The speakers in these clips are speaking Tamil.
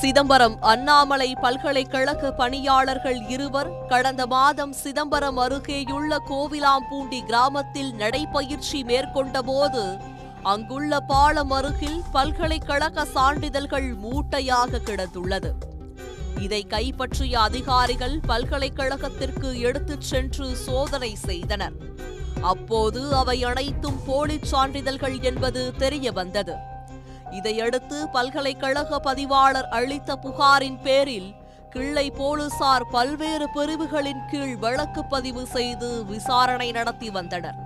சிதம்பரம் அண்ணாமலை பல்கலைக்கழக பணியாளர்கள் இருவர் கடந்த மாதம் சிதம்பரம் அருகேயுள்ள கோவிலாம்பூண்டி கிராமத்தில் நடைபயிற்சி மேற்கொண்டபோது அங்குள்ள பாலம் அருகில் பல்கலைக்கழக சான்றிதழ்கள் மூட்டையாக கிடந்துள்ளது. இதை கைப்பற்றிய அதிகாரிகள் பல்கலைக்கழகத்திற்கு எடுத்துச் சென்று சோதனை செய்தனர். அப்போது அவை அனைத்தும் போலிச் சான்றிதழ்கள் என்பது தெரிய வந்தது இதையடுத்து பல்கலைக்கழக பதிவாளர் அளித்த புகாரின் பேரில் கிள்ளை போலீசார் பல்வேறு பிரிவுகளின் கீழ் வழக்கு பதிவு செய்து விசாரணை நடத்தி வந்தனர்.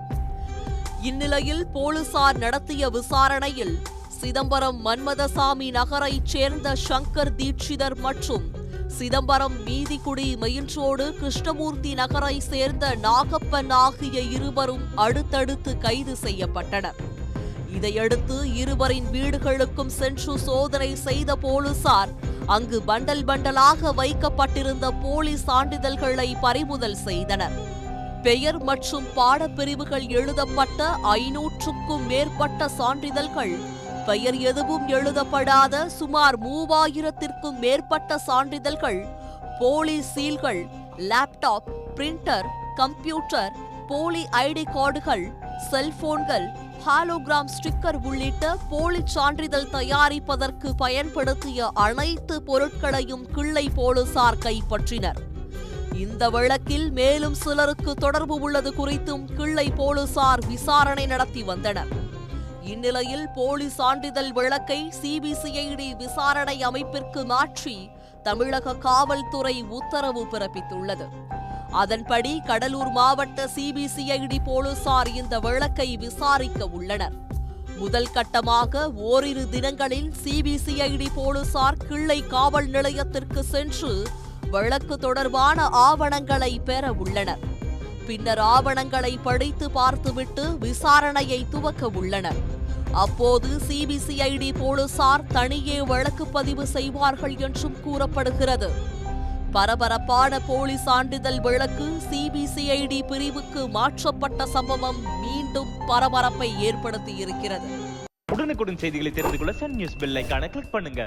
இந்நிலையில் போலீசார் நடத்திய விசாரணையில் சிதம்பரம் மன்மதசாமி நகரைச் சேர்ந்த சங்கர் தீட்சிதர் மற்றும் சிதம்பரம் மீதிக்குடி மயின்றோடு கிருஷ்ணமூர்த்தி நகரை சேர்ந்த நாகப்பன் ஆகிய இருவரும் அடுத்தடுத்து கைது செய்யப்பட்டனர். இதையடுத்து இருவரின் வீடுகளுக்கும் சென்று சோதனை செய்த போலீசார் அங்கு பண்டல் பண்டலாக வைக்கப்பட்டிருந்த போலி சான்றிதழ்களை பறிமுதல் செய்தனர். பெயர் மற்றும் பாடப்பிரிவுகள் எழுதப்பட்ட ஐநூற்றுக்கும் மேற்பட்ட சான்றிதழ்கள் பெயர் எதுவும் எழுதப்படாத சுமார் மூவாயிரத்திற்கும் மேற்பட்ட சான்றிதழ்கள் போலி சீல்கள் லேப்டாப் பிரிண்டர் கம்ப்யூட்டர் போலி ஐடி கார்டுகள் செல்போன்கள் ஹாலோகிராம் ஸ்டிக்கர் உள்ளிட்ட போலி சான்றிதழ் தயாரிப்பதற்கு பயன்படுத்திய அனைத்து பொருட்களையும் கிள்ளை போலீசார் கைப்பற்றினர். இந்த வழக்கில் மேலும் சிலருக்கு தொடர்பு உள்ளது குறித்தும் கிள்ளை போலீசார் விசாரணை நடத்தி வந்தனர். இந்நிலையில் போலி சான்றிதழ் வழக்கை சிபிசிஐடி விசாரணை அமைப்பிற்கு மாற்றி தமிழக காவல்துறை உத்தரவு பிறப்பித்துள்ளது. அதன்படி கடலூர் மாவட்ட சிபிசிஐடி போலீசார் இந்த வழக்கை விசாரிக்க உள்ளனர். முதல் கட்டமாக ஓரிரு தினங்களில் சிபிசிஐடி போலீசார் கிள்ளை காவல் நிலையத்திற்கு சென்று வழக்கு தொடர்பான ஆவணங்களை பெற உள்ளனர். பின்னர் ஆவணங்களை படித்து பார்த்துவிட்டு விசாரணையை துவக்க உள்ளனர். அப்போது சிபிசிஐடி போலீசார் தனியே வழக்கு பதிவு செய்வார்கள் என்றும் கூறப்படுகிறது. பரபரப்பான போலி சான்றிதழ் விளக்கு சிபிசிஐடி பிரிவுக்கு மாற்றப்பட்ட சம்பவம் மீண்டும் பரபரப்பை ஏற்படுத்தியிருக்கிறது. உடனுக்குடன் செய்திகளை தெரிந்து கொள்ள சன் நியூஸ் பெல் ஐகானை கிளிக் பண்ணுங்க.